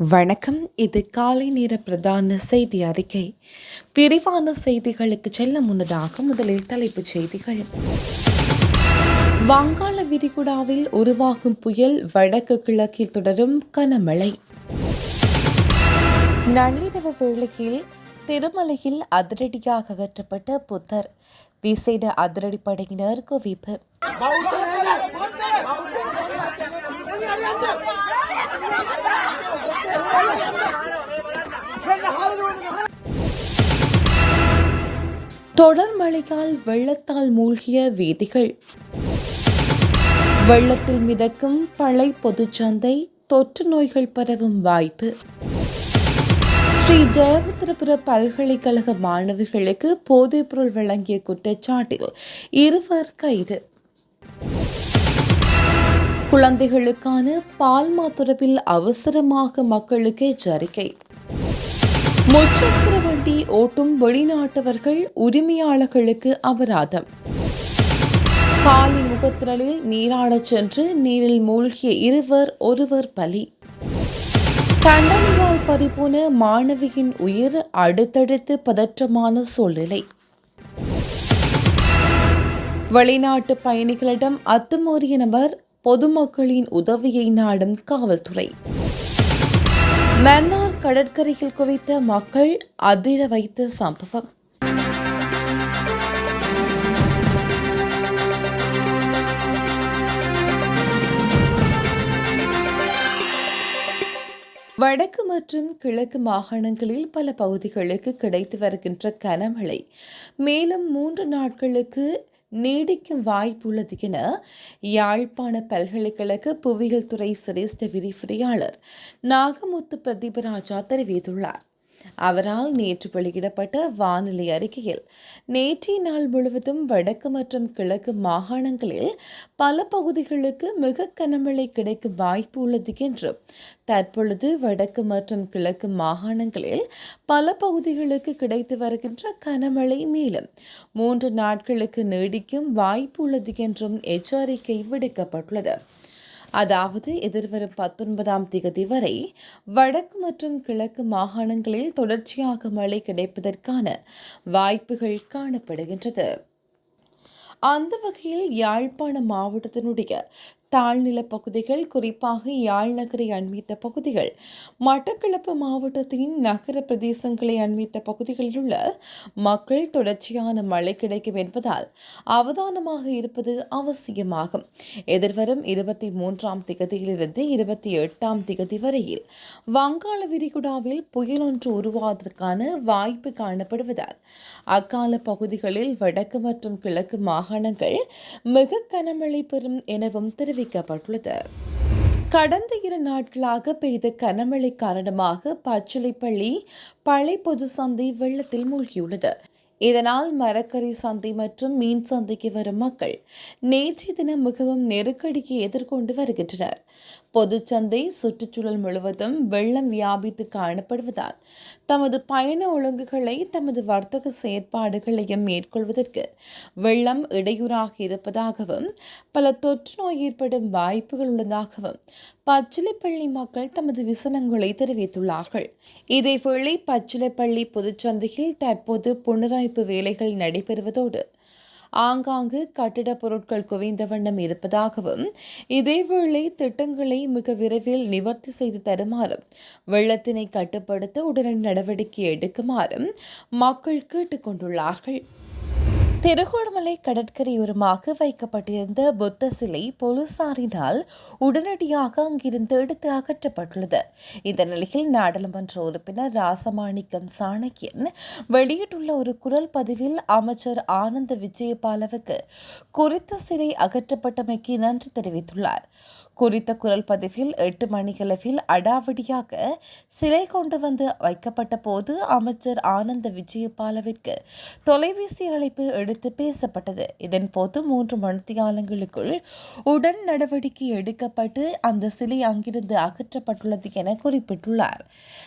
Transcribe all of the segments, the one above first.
வணக்கம். இது காலை நேர பிரதான செய்தி அறிக்கை. விரிவான செய்திகளுக்கு செல்ல முன்னதாக முதலில் தலைப்புச் செய்திகள். வங்காள விரிகுடாவில் உருவாகும் புயல் வடக்கு கிழக்கில் தொடரும் கனமழை. நள்ளிரவு வேளையில் திருமலையில் அதிரடியாக அகற்றப்பட்ட புத்தர். விசேட அதிரடிப்படையினர் குவிப்பு. தொடர் மழையால் வெள்ளத்தால் மூழ்கிய வீதிகள். வெள்ளத்தில் மிதக்கும் பழை பொதுச்சந்தை தொற்று நோய்கள் பரவும் வாய்ப்பு. ஸ்ரீ ஜெயபுத்திரபுர பல்கலைக்கழக மாணவர்களுக்கு போதைப்பொருள் வழங்கிய குற்றச்சாட்டில் இருவர் கைது. குழந்தைகளுக்கான பால்மா தொடர்பில் அவசரமாக மக்களுக்கு எச்சரிக்கை. முச்சக்கர வண்டி ஓட்டும் வெளிநாட்டவர்கள் உரிமையாளர்களுக்கு அபராதம். காலி முகத்திரலில் நீராடச் சென்று நீரில் மூழ்கிய இருவர் ஒருவர் பலி. தண்டனையால் பறிபோன மாணவியின் உயிர் அடுத்தடுத்து பதற்றமான சூழ்நிலை. வெளிநாட்டு பயணிகளிடம் அத்துமீறிய நபர் பொதுமக்களின் உதவியை நாடும் காவல்துறை. மன்னார் கடற்கரையில் குவித்த மக்கள் அதிர வைத்த சம்பவம். வடக்கு மற்றும் கிழக்கு மாகாணங்களில் பல பகுதிகளுக்கு கிடைத்து வருகின்ற கனமழை. மேலும் மூன்று நாட்களுக்கு நீடிக்கும் வாய்ப்புள்ளது என யாழ்ப்பாண பல்கலைக்கழக புவியியல் துறை சிரேஷ்ட விரிவுரையாளர் நாகமுத்து பிரதீபராஜா தெரிவித்துள்ளார். அவரால் நேற்று வெளியிடப்பட்ட வானிலை அறிக்கையில் நேற்றைய நாள் முழுவதும் வடக்கு மற்றும் கிழக்கு மாகாணங்களில் பல பகுதிகளுக்கு மிக கனமழை கிடைக்க வாய்ப்பு உள்ளது என்றும் தற்பொழுது வடக்கு மற்றும் கிழக்கு மாகாணங்களில் பல பகுதிகளுக்கு கிடைத்து வருகின்ற கனமழை மேலும் மூன்று நாட்களுக்கு நீடிக்கும் வாய்ப்பு உள்ளது என்றும் எச்சரிக்கை விடுக்கப்பட்டுள்ளது. அதாவது எதிர்வரும் பத்தொன்பதாம் திகதி வரை வடக்கு மற்றும் கிழக்கு மாகாணங்களில் தொடர்ச்சியாக மழை கிடைப்பதற்கான வாய்ப்புகள் காணப்படுகின்றது. அந்த வகையில் யாழ்ப்பாண மாவட்டத்தினுடைய தாழ்நில பகுதிகள் குறிப்பாக யாழ் நகரை அண்மித்த பகுதிகள். மட்டக்களப்பு மாவட்டத்தின் நகர பிரதேசங்களை அண்மித்த பகுதிகளில் உள்ள மக்கள் தொடர்ச்சியான மழை கிடைக்கும் என்பதால் அவதானமாக இருப்பது அவசியமாகும். எதிர்வரும் இருபத்தி மூன்றாம் திகதியிலிருந்து இருபத்தி எட்டாம் திகதி வரையில் வங்காள விரிகுடாவில் புயல் ஒன்று உருவாவதற்கான வாய்ப்பு காணப்படுவதால் அக்கால பகுதிகளில் வடக்கு மற்றும் கிழக்கு மாகாணங்கள் மிக கனமழை பெறும் எனவும் தெரிவித்தார் தெரிவிக்கப்பட்டுள்ளது. கடந்த இரு நாட்களாக பெய்த கனமழை காரணமாக பச்சிலைப்பள்ளி பழை பொது சந்தை வெள்ளத்தில் மூழ்கியுள்ளது. இதனால் மரக்கறி சந்தை மற்றும் மீன் சந்தைக்கு வரும் மக்கள் நேற்றைய தினம் மிகவும் நெருக்கடிக்கு எதிர்கொண்டு வருகின்றனர். பொதுச்சந்தை சுற்றுச்சூழல் முழுவதும் வெள்ளம் வியாபித்து காணப்படுவதால் தமது பயண ஒழுங்குகளை தமது வர்த்தக செயற்பாடுகளையும் மேற்கொள்வதற்கு வெள்ளம் இடையூறாக இருப்பதாகவும் பல தொற்று நோய் ஏற்படும் வாய்ப்புகள் உள்ளதாகவும் பச்சிலைப்பள்ளி மக்கள் தமது விசனங்களை தெரிவித்துள்ளார்கள். இதேவேளை பச்சிலைப்பள்ளி பொதுச்சந்தையில் தற்போது புனராய்ப்பு வேலைகள் நடைபெறுவதோடு ஆங்காங்கு கட்டிடப் பொருட்கள் குவிந்த வண்ணம் இருப்பதாகவும் இதேவேளை திட்டங்களை மிக விரைவில் நிவர்த்தி செய்து தருமாறும் வெள்ளத்தினை கட்டுப்படுத்த உடனடி நடவடிக்கை எடுக்குமாறும் மக்கள் கேட்டுக்கொண்டுள்ளார்கள். திருகோணமலை கடற்கரையோரமாக வைக்கப்பட்டிருந்த புத்த சிலை போலீசாரினால் உடனடியாக அங்கிருந்து எடுத்து அகற்றப்பட்டுள்ளது. இந்த நிலையில் நாடாளுமன்ற உறுப்பினர் ராசமாணிக்கம் சாணக்கியன் வெளியிட்டுள்ள ஒரு குரல் பதிவில் அமைச்சர் ஆனந்த விஜயபாலவுக்கு குறித்த சிலை அகற்றப்பட்டமைக்கு நன்றி தெரிவித்துள்ளார். குறித்த குரல் பதிவில் எட்டு மணிகளவில் அடாவடியாக சிலை கொண்டு வந்து வைக்கப்பட்ட போது அமைச்சர் ஆனந்த விஜயபாலவிற்கு தொலைபேசி அழைப்பு எடுத்து பேசப்பட்டது. இதன் போது மூன்று மணித்தியாலங்களுக்குள் உடன் நடவடிக்கை எடுக்கப்பட்டு அந்த சிலை அங்கிருந்து அகற்றப்பட்டுள்ளது என குறிப்பிட்டுள்ளார்.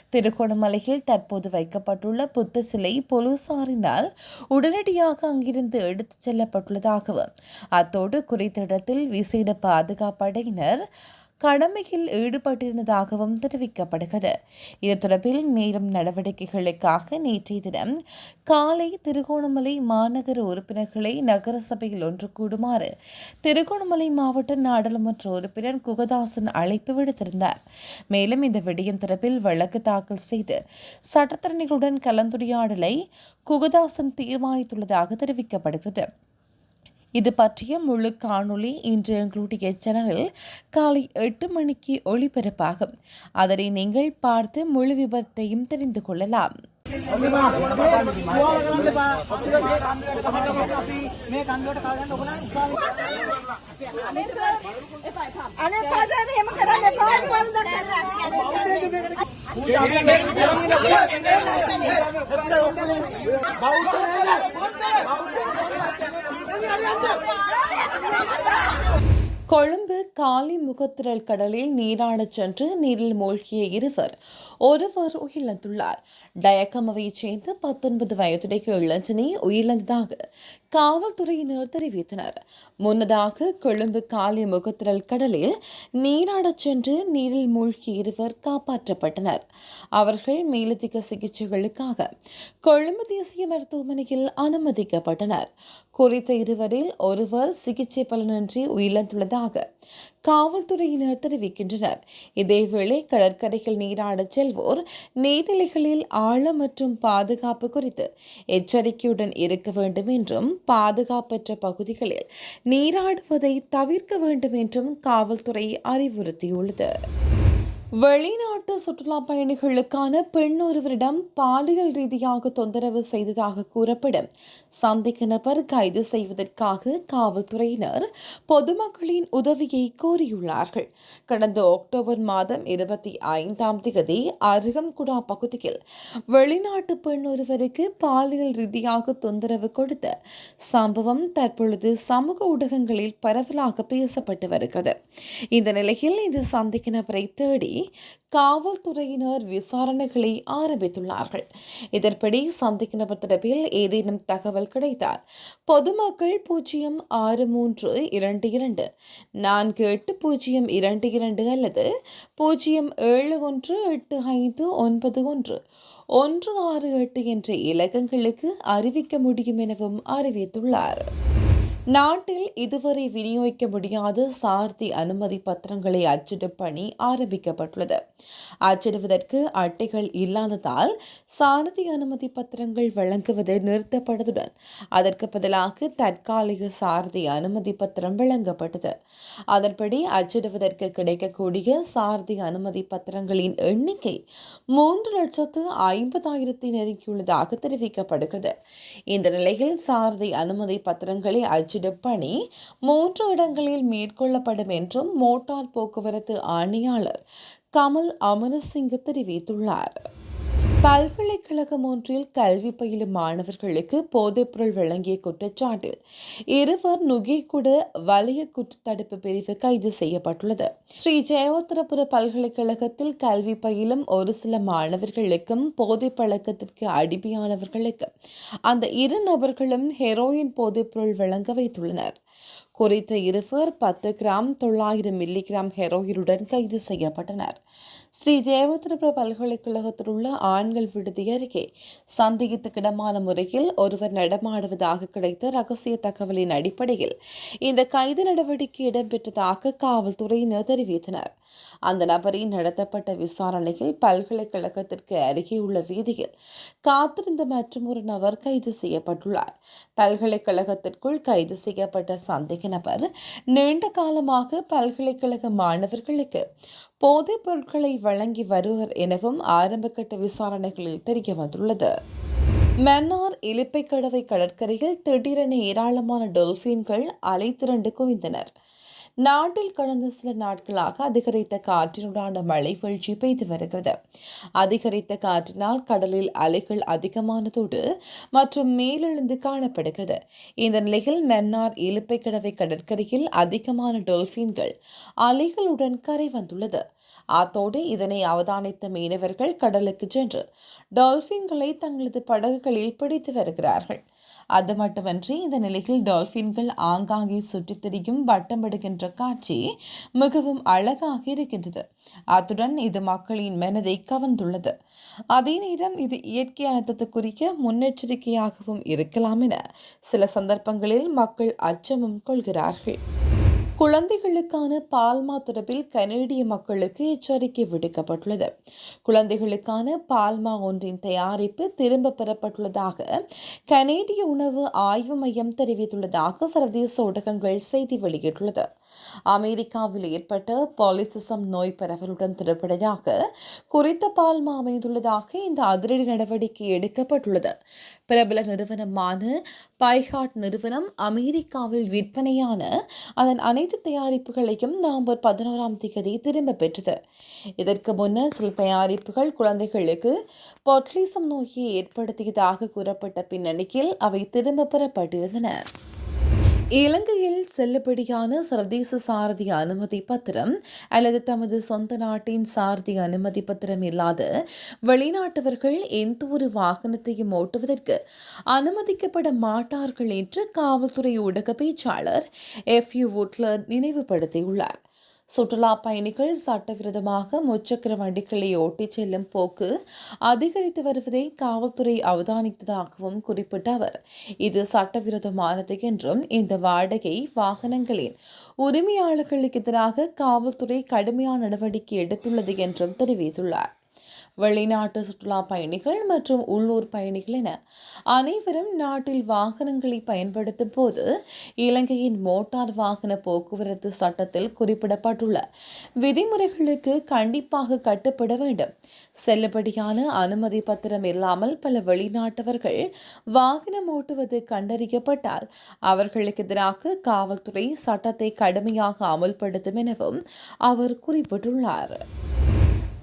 திருகோணமலையில் தற்போது வைக்கப்பட்டுள்ள புத்த சிலை போலீசாரினால் உடனடியாக அங்கிருந்து எடுத்துச் செல்லப்பட்டுள்ளதாகவும் அத்தோடு குறித்த இடத்தில் விசேட பாதுகாப்படையினர் கடமையில் ஈடுபட்டிருந்ததாகவும் தெரிவிக்கப்படுகிறது. இது தொடர்பில் மேலும் நடவடிக்கைகளுக்காக நேற்றைய தினம் காலை திருகோணமலை மாநகர உறுப்பினர்களை நகரசபையில் ஒன்று கூடுமாறு திருகோணமலை மாவட்ட நாடாளுமன்ற உறுப்பினர் குகதாசன் அழைப்பு விடுத்திருந்தார். மேலும் இந்த விடயம் தொடர்பில் வழக்கு தாக்கல் செய்து சட்டத்தரணிகளுடன் கலந்துரையாடலை குகதாசன் தீர்மானித்துள்ளதாக தெரிவிக்கப்படுகிறது. இது பற்றிய முழு காணொளி இன்று எங்களுடைய சேனலில் காலை எட்டு மணிக்கு ஒளிபரப்பாகும். அதனை நீங்கள் பார்த்து முழு விபரத்தையும் தெரிந்து கொள்ளலாம். கொழும்பு காலி முகத்திரல் கடலில் நீராடச் சென்று நீரில் மூழ்கிய இருவர் ஒருவர் உயிரிழந்துள்ளார். டயக்கமவைச் சேர்ந்த பத்தொன்பது வயதுடைய இளஞ்சினை உயிரிழந்ததாக காவல்துறையினர் தெரிவித்தனர் முன்னதாக கொழும்பு காலி முகத்திரல் கடலில் நீராடச் சென்று நீரில் மூழ்கிய இருவர் காப்பாற்றப்பட்டனர் அவர்கள் மேலதிக சிகிச்சைகளுக்காக கொழும்பு தேசிய மருத்துவமனையில் அனுமதிக்கப்பட்டனர் குறித்த இருவரில் ஒருவர் சிகிச்சை பலனின்றி உயிரிழந்துள்ளதாக காவல்துறையினர் தெரிவிக்கின்றனர். இதேவேளை கடற்கரையில் நீராடச் செல்வோர் நீர்நிலைகளில் ஆழம் மற்றும் பாதுகாப்பு குறித்து எச்சரிக்கையுடன் இருக்க வேண்டும் என்றும் பாதுகாப்பற்ற பகுதிகளில் நீராடுவதை தவிர்க்க வேண்டும் என்றும் காவல்துறை அறிவுறுத்தியுள்ளது. வெளிநாட்டு சுற்றுலா பயணிகளுக்கான பெண் ஒருவரிடம் பாலியல் ரீதியாக தொந்தரவு செய்ததாக கூறப்படும். சந்தேக நபர் கைது செய்வதற்காக காவல்துறையினர் பொதுமக்களின் உதவியை கோரியுள்ளார்கள். கடந்த அக்டோபர் மாதம் இருபத்தி ஐந்தாம் தேதி அருகம்குடா பகுதியில் வெளிநாட்டு பெண் ஒருவருக்கு பாலியல் ரீதியாக தொந்தரவு கொடுத்த சம்பவம் தற்பொழுது சமூக ஊடகங்களில் பரவலாக பேசப்பட்டு வருகிறது. இந்த நிலையில் இந்த சந்தேக நபரை தேடி காவல்துறையினர் விசாரணைகளை ஆரம்பித்துள்ளார்கள். இதன்படி சந்தேக நபர் தொடர்பில் ஏதேனும் தகவல் கிடைத்தால் பொதுமக்கள் பூஜ்ஜியம் ஆறு மூன்று இரண்டு இரண்டு நான்கு எட்டு பூஜ்ஜியம் இரண்டு இரண்டு அல்லது பூஜ்ஜியம் ஏழு ஒன்று எட்டு ஐந்து ஒன்பது ஒன்று ஒன்று ஆறு எட்டு என்ற இலக்கங்களுக்கு அறிவிக்க முடியும் எனவும் அறிவித்துள்ளார். நாட்டில் இதுவரை விநியோகிக்க முடியாத சார்த்தி அனுமதி பத்திரங்களை அச்சிடும் பணி ஆரம்பிக்கப்பட்டுள்ளது. அச்சிடுவதற்கு அட்டைகள் இல்லாததால் சாரதி அனுமதி பத்திரங்கள் வழங்குவது நிறுத்தப்பட்டதுடன் அதற்கு பதிலாக தற்காலிக சாரதி அனுமதி பத்திரம் வழங்கப்பட்டது. அதன்படி அச்சிடுவதற்கு கிடைக்கக்கூடிய சாரதி அனுமதி பத்திரங்களின் எண்ணிக்கை மூன்று லட்சத்து ஐம்பதாயிரத்தை நெருங்கியுள்ளதாக தெரிவிக்கப்படுகிறது. இந்த நிலையில் சாரதி அனுமதி பத்திரங்களை அச்சிடும் பணி மூன்று இடங்களில் மேற்கொள்ளப்படும் என்றும் மோட்டார் போக்குவரத்து ஆணையாளர் கமல் அமரசிங்க தெரிவித்துள்ளார். பல்கலைக்கழகம் ஒன்றில் கல்வி பயிலும் மாணவர்களுக்கு போதைப்பொருள் வழங்கிய குற்றச்சாட்டில் இருவர் நுகேகுட வலய குற்றத்தடுப்பு பிரிவு கைது செய்யப்பட்டுள்ளது. ஸ்ரீ ஜெயோத்திரபுர பல்கலைக்கழகத்தில் கல்வி பயிலும் ஒரு சில மாணவர்களுக்கும் போதை பழக்கத்திற்கு அடிமையானவர்களுக்கு அந்த இரு நபர்களும் ஹெரோயின் போதைப்பொருள் வழங்க வைத்துள்ளனர். குறித்த இருவர் பத்து கிராம் தொள்ளாயிரம் மில்லிகிராம் ஹெரோயினுடன் கைது செய்யப்பட்டனர். ஸ்ரீ ஜெயவத்திரபுர பல்கலைக்கழகத்தில் உள்ள ஆண்கள் விடுதி அருகே சந்தேகத்துக்கிடமான முறையில் ஒருவர் நடமாடுவதாக கிடைத்த ரகசிய தகவலின் அடிப்படையில் இந்த கைது நடவடிக்கை இடம்பெற்றதாக காவல்துறையினர் தெரிவித்தனர். அந்த நபரின் நடத்தப்பட்ட விசாரணையில் பல்கலைக்கழகத்திற்கு அருகே உள்ள வீதியில் காத்திருந்த மற்றும் ஒரு நபர் கைது செய்யப்பட்டுள்ளார். பல்கலைக்கழகத்திற்குள் கைது செய்யப்பட்ட சந்தேக நபர் நீண்ட காலமாக பல்கலைக்கழக மாணவர்களுக்கு போதைப் பொருட்களை வழங்கி வருவர் எனவும் ஆரம்பகட்ட விசாரணைகளில் தெரிய வந்துள்ளது. மன்னார் இலிப்பைக்கடவை கடற்கரையில் திடீரென ஏராளமான டொல்பின்கள் அலை திரண்டு குவிந்தனர். நாட்டில் கடந்த சில நாட்களாக அதிகரித்த காற்றினுடான மழை வீழ்ச்சி பெய்து வருகிறது. அதிகரித்த காற்றினால் கடலில் அலைகள் அதிகமானதோடு மற்றும் மேலெழுந்து காணப்படுகிறது. இந்த நிலையில் மன்னார் இலுப்பை கடவை கடற்கரையில் அதிகமான டொல்பின்கள் அலைகளுடன் கரை வந்துள்ளது. அத்தோடு இதனை அவதானித்த மீனவர்கள் கடலுக்கு சென்று டால்பின்களை தங்களது படகுகளில் பிடித்து வருகிறார்கள். அது மட்டுமன்றி இந்த நிலையில் டால்பின்கள் ஆங்காங்கே சுற்றித் திரியும் வட்டமிடுகின்ற காட்சி மிகவும் அழகாக இருக்கின்றது. அத்துடன் இது மக்களின் மனதை கவர்ந்துள்ளது. அதே நேரம் இது இயற்கை அனர்த்தத்துக்குரிய குறிக்க முன்னெச்சரிக்கையாகவும் இருக்கலாம் என சில சந்தர்ப்பங்களில் மக்கள் அச்சமும் கொள்கிறார்கள். குழந்தைகளுக்கான பால்மா தொடர்பில் கனேடிய மக்களுக்கு எச்சரிக்கை விடுக்கப்பட்டுள்ளது. குழந்தைகளுக்கான பால்மா ஒன்றின் தயாரிப்பு திரும்ப பெறப்பட்டுள்ளதாக கனேடிய உணவு ஆய்வு மையம் தெரிவித்துள்ளதாக சர்வதேச ஊடகங்கள் செய்தி வெளியிட்டுள்ளது. அமெரிக்காவில் ஏற்பட்ட பாலிசிசம் நோய் பரவலுடன் தொடர்புடையதாக குறித்த பால்மா அமைந்துள்ளதாக இந்த அதிரடி நடவடிக்கை எடுக்கப்பட்டுள்ளது. பிரபல நிறுவனமான பைஹாட் நிறுவனம் அமெரிக்காவில் விற்பனையான அதன் அனைத்து தயாரிப்புகளையும் நவம்பர் பதினோராம் தேதி திரும்ப பெற்றது. இதற்கு முன்னர் சில தயாரிப்புகள் குழந்தைகளுக்கு பொட்லிசம் நோயை ஏற்படுத்தியதாக கூறப்பட்ட பின்னணியில் அவை திரும்ப பெறப்பட்டிருந்தன. இலங்கையில் செல்லுபடியான சர்வதேச சாரதி அனுமதி பத்திரம் அல்லது தமது சொந்த நாட்டின் சாரதி அனுமதி பத்திரம் இல்லாத வெளிநாட்டவர்கள் எந்த ஒரு வாகனத்தையும் ஓட்டுவதற்கு அனுமதிக்கப்பட மாட்டார்கள் என்று காவல்துறை ஊடக பேச்சாளர் எஃப் யூ வுட்லர் நினைவுபடுத்தியுள்ளார். சுற்றுலா பயணிகள் சட்டவிரோதமாக முச்சக்கர வண்டிகளை ஓட்டிச் செல்லும் போக்கு அதிகரித்து வருவதை காவல்துறை அவதானித்ததாகவும் குறிப்பிட்ட அவர். இது சட்டவிரோதமானது என்றும் இந்த வாடகை வாகனங்களின் உரிமையாளர்களுக்கு எதிராக காவல்துறை கடுமையான நடவடிக்கை எடுத்துள்ளது என்றும் தெரிவித்துள்ளார். வெளிநாட்டு சுற்றுலா பயணிகள் மற்றும் உள்ளூர் பயணிகள் என அனைவரும் நாட்டில் வாகனங்களை பயன்படுத்தும் போது இலங்கையின் மோட்டார் வாகன போக்குவரத்து சட்டத்தில் குறிப்பிடப்பட்டுள்ள விதிமுறைகளுக்கு கண்டிப்பாக கட்டுப்பட வேண்டும். செல்லுபடியான அனுமதி பத்திரம் இல்லாமல் பல வெளிநாட்டவர்கள் வாகனம் ஓட்டுவது கண்டறியப்பட்டால் அவர்களுக்கு எதிராக காவல்துறை சட்டத்தை கடுமையாக அமல்படுத்தும் எனவும் அவர் குறிப்பிட்டுள்ளார்.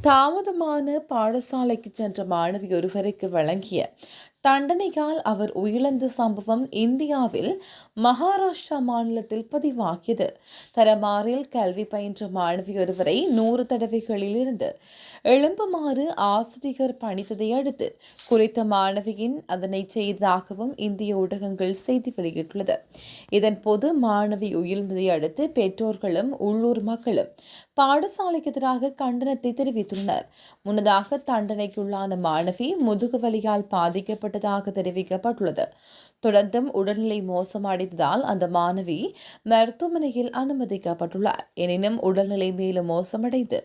தாமதமான பாடசாலைக்கு சென்ற மாணவி ஒருவருக்கு வழங்கிய தண்டனையால் அவர் உயிரிழந்த சம்பவம் இந்தியாவில் மகாராஷ்டிரா மாநிலத்தில் பதிவாகியது. தரமாறில் கல்வி பயின்ற மாணவி ஒருவரை நூறு தடவைகளிலிருந்து எழும்புமாறு ஆசிரியர் பணித்ததை அடுத்து குறித்த மாணவியின் அதனை செய்ததாகவும் இந்திய ஊடகங்கள் செய்தி வெளியிட்டுள்ளது. இதன் போது மாணவி உயிர்ந்ததை அடுத்து பெற்றோர்களும் உள்ளூர் மக்களும் பாடசாலைக்கு எதிராக கண்டனத்தை தெரிவித்துள்ளனர். முன்னதாக தண்டனைக்குள்ளான மாணவி முதுகுவலியால் பாதிக்கப்பட்ட ஏற்பட்டதாக தெரிவிக்கப்பட்டுள்ளது. தொடர்ந்தும் உடல்நிலை மோசமடைந்ததால் அந்த மாணவி மருத்துவமனையில் அனுமதிக்கப்பட்டுள்ளார். எனினும் உடல்நிலை மேலும் மோசமடைந்து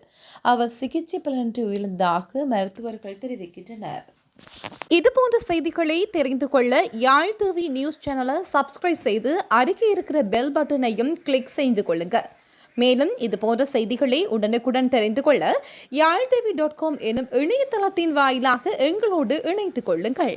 அவர் சிகிச்சை பலனின்றி உயிர்ந்ததாக மருத்துவர்கள் தெரிவிக்கின்றனர். இது போன்ற செய்திகளை தெரிந்து கொள்ள யாழ் டிவி நியூஸ் சேனலை சப்ஸ்கிரைப் செய்து அருகே இருக்கிற பெல் பட்டனையும் கிளிக் செய்து கொள்ளுங்க மேலும் இது போன்ற செய்திகளை உடனுக்குடன் தெரிந்து கொள்ள யாழ் டிவி டாட் காம் எனும் இணையதளத்தின் வாயிலாக எங்களோடு இணைந்து கொள்ளுங்கள்.